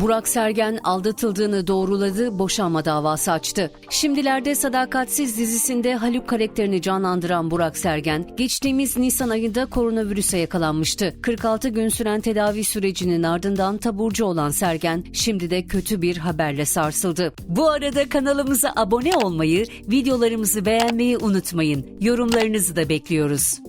Burak Sergen aldatıldığını doğruladı, boşanma davası açtı. Şimdilerde Sadakatsiz dizisinde Haluk karakterini canlandıran Burak Sergen, geçtiğimiz Nisan ayında koronavirüse yakalanmıştı. 46 gün süren tedavi sürecinin ardından taburcu olan Sergen, şimdi de kötü bir haberle sarsıldı. Bu arada kanalımıza abone olmayı, videolarımızı beğenmeyi unutmayın. Yorumlarınızı da bekliyoruz.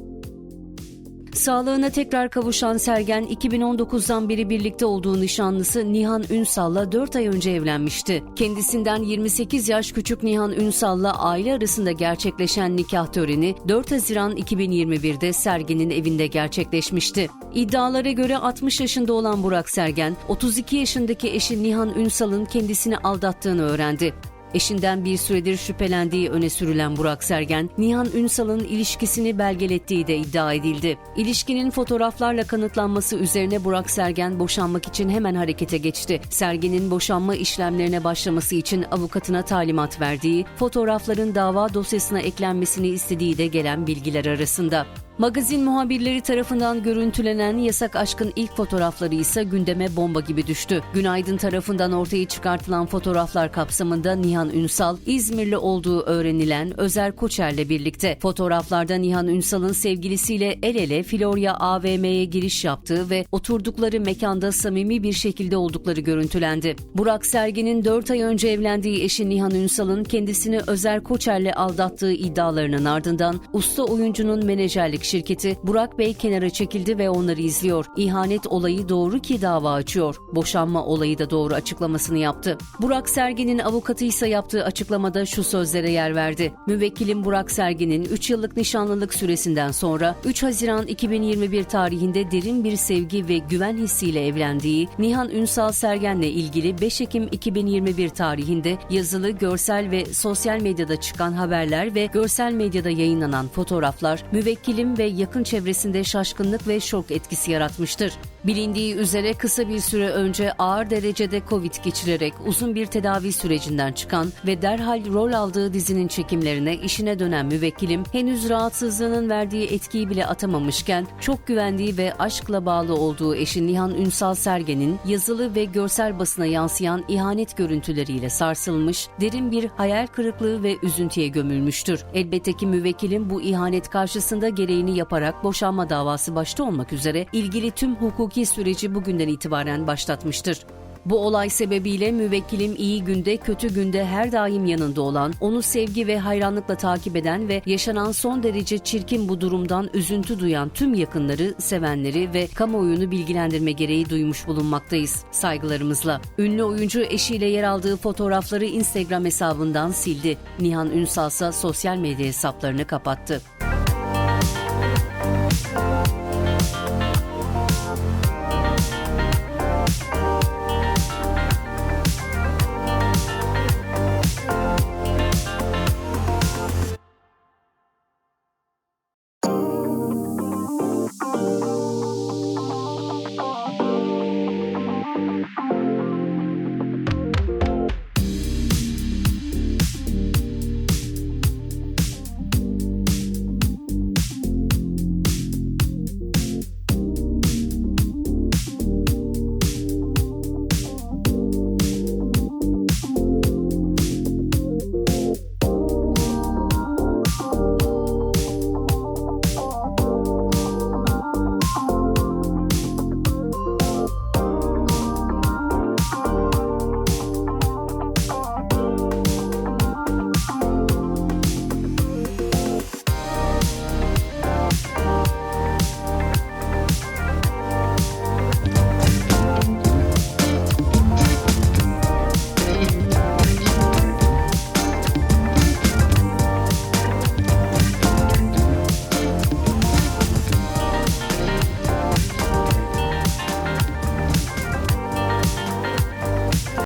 Sağlığına tekrar kavuşan Sergen 2019'dan beri birlikte olduğu nişanlısı Nihan Ünsal'la 4 ay önce evlenmişti. Kendisinden 28 yaş küçük Nihan Ünsal'la aile arasında gerçekleşen nikah töreni 4 Haziran 2021'de Sergen'in evinde gerçekleşmişti. İddialara göre 60 yaşında olan Burak Sergen, 32 yaşındaki eşi Nihan Ünsal'ın kendisini aldattığını öğrendi. Eşinden bir süredir şüphelendiği öne sürülen Burak Sergen, Nihan Ünsal'ın ilişkisini belgelettiği de iddia edildi. İlişkinin fotoğraflarla kanıtlanması üzerine Burak Sergen boşanmak için hemen harekete geçti. Sergen'in boşanma işlemlerine başlaması için avukatına talimat verdiği, fotoğrafların dava dosyasına eklenmesini istediği de gelen bilgiler arasında. Magazin muhabirleri tarafından görüntülenen yasak aşkın ilk fotoğrafları ise gündeme bomba gibi düştü. Günaydın tarafından ortaya çıkartılan fotoğraflar kapsamında Nihan Ünsal, İzmirli olduğu öğrenilen Özer Koçer'le birlikte. Fotoğraflarda Nihan Ünsal'ın sevgilisiyle el ele Florya AVM'ye giriş yaptığı ve oturdukları mekanda samimi bir şekilde oldukları görüntülendi. Burak Sergen'in 4 ay önce evlendiği eşi Nihan Ünsal'ın kendisini Özer Koçer'le aldattığı iddialarının ardından usta oyuncunun menajerlik şirketi Burak Bey kenara çekildi ve onları izliyor. İhanet olayı doğru ki dava açıyor. Boşanma olayı da doğru açıklamasını yaptı. Burak Sergen'in avukatı ise yaptığı açıklamada şu sözlere yer verdi. Müvekkilim Burak Sergen'in 3 yıllık nişanlılık süresinden sonra 3 Haziran 2021 tarihinde derin bir sevgi ve güven hissiyle evlendiği Nihan Ünsal Sergen'le ilgili 5 Ekim 2021 tarihinde yazılı, görsel ve sosyal medyada çıkan haberler ve görsel medyada yayınlanan fotoğraflar müvekkilim ve yakın çevresinde şaşkınlık ve şok etkisi yaratmıştır. Bilindiği üzere kısa bir süre önce ağır derecede Covid geçirerek uzun bir tedavi sürecinden çıkan ve derhal rol aldığı dizinin çekimlerine işine dönen müvekkilim henüz rahatsızlığının verdiği etkiyi bile atamamışken çok güvendiği ve aşkla bağlı olduğu eşi Nihan Ünsal Sergen'in yazılı ve görsel basına yansıyan ihanet görüntüleriyle sarsılmış, derin bir hayal kırıklığı ve üzüntüye gömülmüştür. Elbette ki müvekkilim bu ihanet karşısında gereğini yaparak boşanma davası başta olmak üzere ilgili tüm hukuki süreci bugünden itibaren başlatmıştır. Bu olay sebebiyle müvekkilim iyi günde kötü günde her daim yanında olan, onu sevgi ve hayranlıkla takip eden ve yaşanan son derece çirkin bu durumdan üzüntü duyan tüm yakınları, sevenleri ve kamuoyunu bilgilendirme gereği duymuş bulunmaktayız. Saygılarımızla. Ünlü oyuncu eşiyle yer aldığı fotoğrafları Instagram hesabından sildi. Nihan Ünsal ise sosyal medya hesaplarını kapattı.